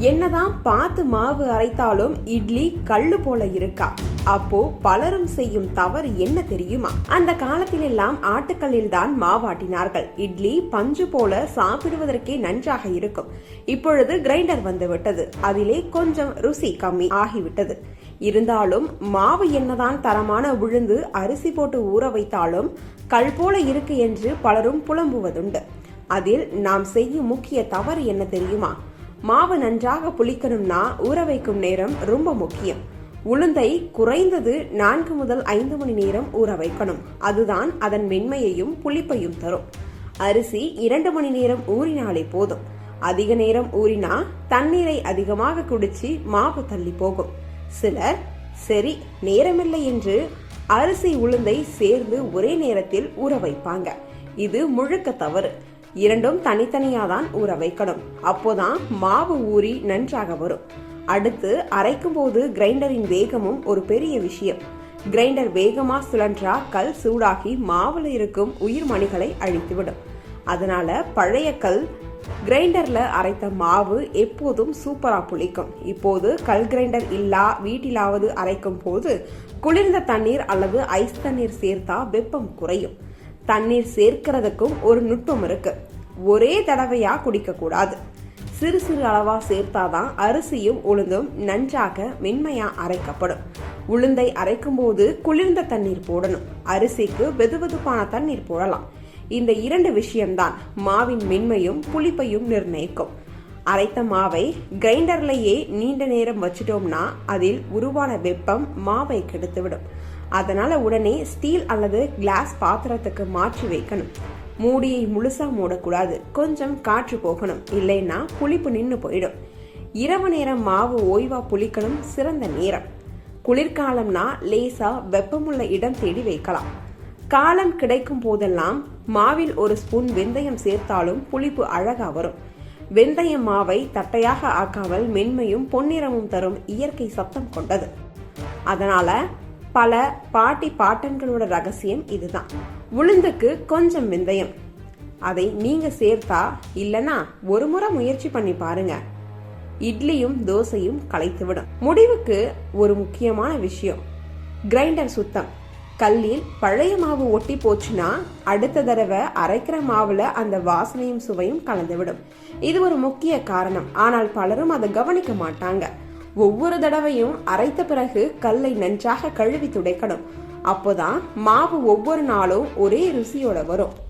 என்னதான் பார்த்து மாவு அரைத்தாலும் இட்லி கல்லு போல இருக்கா? அப்போ பலரும் செய்யும் தவறு என்ன தெரியுமா? அந்த காலத்தில் எல்லாம் ஆட்டுக்கல்லில் தான் மாவாட்டினார்கள். இட்லி பஞ்சு போல சாப்பிடுவதற்கே நன்றாக இருக்கும். இப்பொழுது கிரைண்டர் வந்துவிட்டது. அதிலே கொஞ்சம் ருசி கம்மி ஆகிவிட்டது. இருந்தாலும் மாவு என்னதான் தரமான விழுந்து அரிசி போட்டு ஊற வைத்தாலும் கல் போல இருக்கு என்று பலரும் புலம்புவதுண்டு. அதில் நாம் செய்யும் முக்கிய தவறு என்ன தெரியுமா? மாவு நன்றாக புளிக்கணும்னா ஊற வைக்கும் நேரம் ரொம்ப முக்கியம். உளுந்தை குறைந்தது நான்கு முதல் ஐந்து மணி நேரம் ஊற வைக்கணும். அதுதான் அதன் மென்மையையும் புளிப்பையும் தரும். அரிசி இரண்டு மணி நேரம் ஊறினாலே போதும். அதிக நேரம் ஊறினா தண்ணீரை அதிகமாக குடிச்சு மாவு தள்ளி போகும். சிலர் சரி நேரமில்லை என்று அரிசி உளுந்தை சேர்ந்து ஒரே நேரத்தில் ஊற வைப்பாங்க. இது முழுக்க தவறு. இரண்டும் தனித்தனியாக தான் ஊற வைக்கணும். அப்போதான் மாவு ஊறி நன்றாக வரும். அடுத்து அரைக்கும் போது கிரைண்டரின் வேகமும் ஒரு பெரிய விஷயம். கிரைண்டர் வேகமா சுழன்றா கல் சூடாகி மாவுல இருக்கும் உயிர் மணிகளை அழித்துவிடும். அதனால பழைய கல் கிரைண்டர்ல அரைத்த மாவு எப்போதும் சூப்பரா புளிக்கும். இப்போது கல் கிரைண்டர் இல்லா வீட்டிலாவது அரைக்கும் போது குளிர்ந்த தண்ணீர் அல்லது ஐஸ் தண்ணீர் சேர்த்தா வெப்பம் குறையும். தண்ணீர் சேர்க்கிறதுக்கும் ஒரு நுட்பம் இருக்கு. ஒரே தடவையாக குடிக்கக்கூடாது. சிறு சிறு அளவாக சேர்த்தாதான் அரிசியும் உளுந்தும் நன்றாக மென்மையாக அரைக்கப்படும். உளுந்தை அரைக்கும் போது குளிர்ந்த தண்ணீர் போடணும். அரிசிக்கு வெதுவெதுப்பான தண்ணீர் போடலாம். இந்த இரண்டு விஷயம்தான் மாவின் மென்மையும் புளிப்பையும் நிர்ணயிக்கும். அரைத்த மாவை கிரைண்டர்லேயே நீண்ட நேரம் வச்சிட்டோம்னா அதில் உருவான வெப்பம் மாவை கெடுத்துவிடும். அதனால உடனே ஸ்டீல் அல்லது கிளாஸ் பாத்திரத்துக்கு மாற்றி வைக்கணும். மூடியை முழுசா மூடக்கூடாது. கொஞ்சம் காற்று போகணும். இல்லைன்னா புளிப்பு நின்று போயிடும். இரவு நேரம் மாவு ஓய்வா புளிக்கணும் சிறந்த நேரம். குளிர்காலம்னா லேசா வெப்பமுள்ள இடம் தேடி வைக்கலாம். காலம் கிடைக்கும் போதெல்லாம் மாவில் ஒரு ஸ்பூன் வெந்தயம் சேர்த்தாலும் புளிப்பு அழகா வரும். வெந்தயம் மாவை தட்டையாக ஆக்காமல் மென்மையும் பொன்னிறமும் தரும் இயற்கை சத்தம் கொண்டது. அதனால பல பாட்டி பாட்டன்களோட ரகசியம் இதுதான். உளுந்துக்கு கொஞ்சம் விந்தயம். அதை நீங்க சேர்த்தா இல்லனா ஒரு முறை முயற்சி பண்ணி பாருங்க. இட்லியும் தோசையும் களைத்துவிடும் முடிவுக்கு ஒரு முக்கியமான விஷயம். கிரைண்டர் சுத்தம். கல்லில் பழைய மாவு ஒட்டி போச்சுன்னா அடுத்த தடவை அரைக்கிற மாவுல அந்த வாசனையும் சுவையும் கலந்துவிடும் இது ஒரு முக்கிய காரணம். ஆனால் பலரும் அதை கவனிக்க மாட்டாங்க. ஒவ்வொரு தடவையும் அரைத்த பிறகு கல்லை நன்றாக கழுவி துடைக்கணும். அப்போதான் மாவு ஒவ்வொரு நாளும் ஒரே ருசியோட வரும்.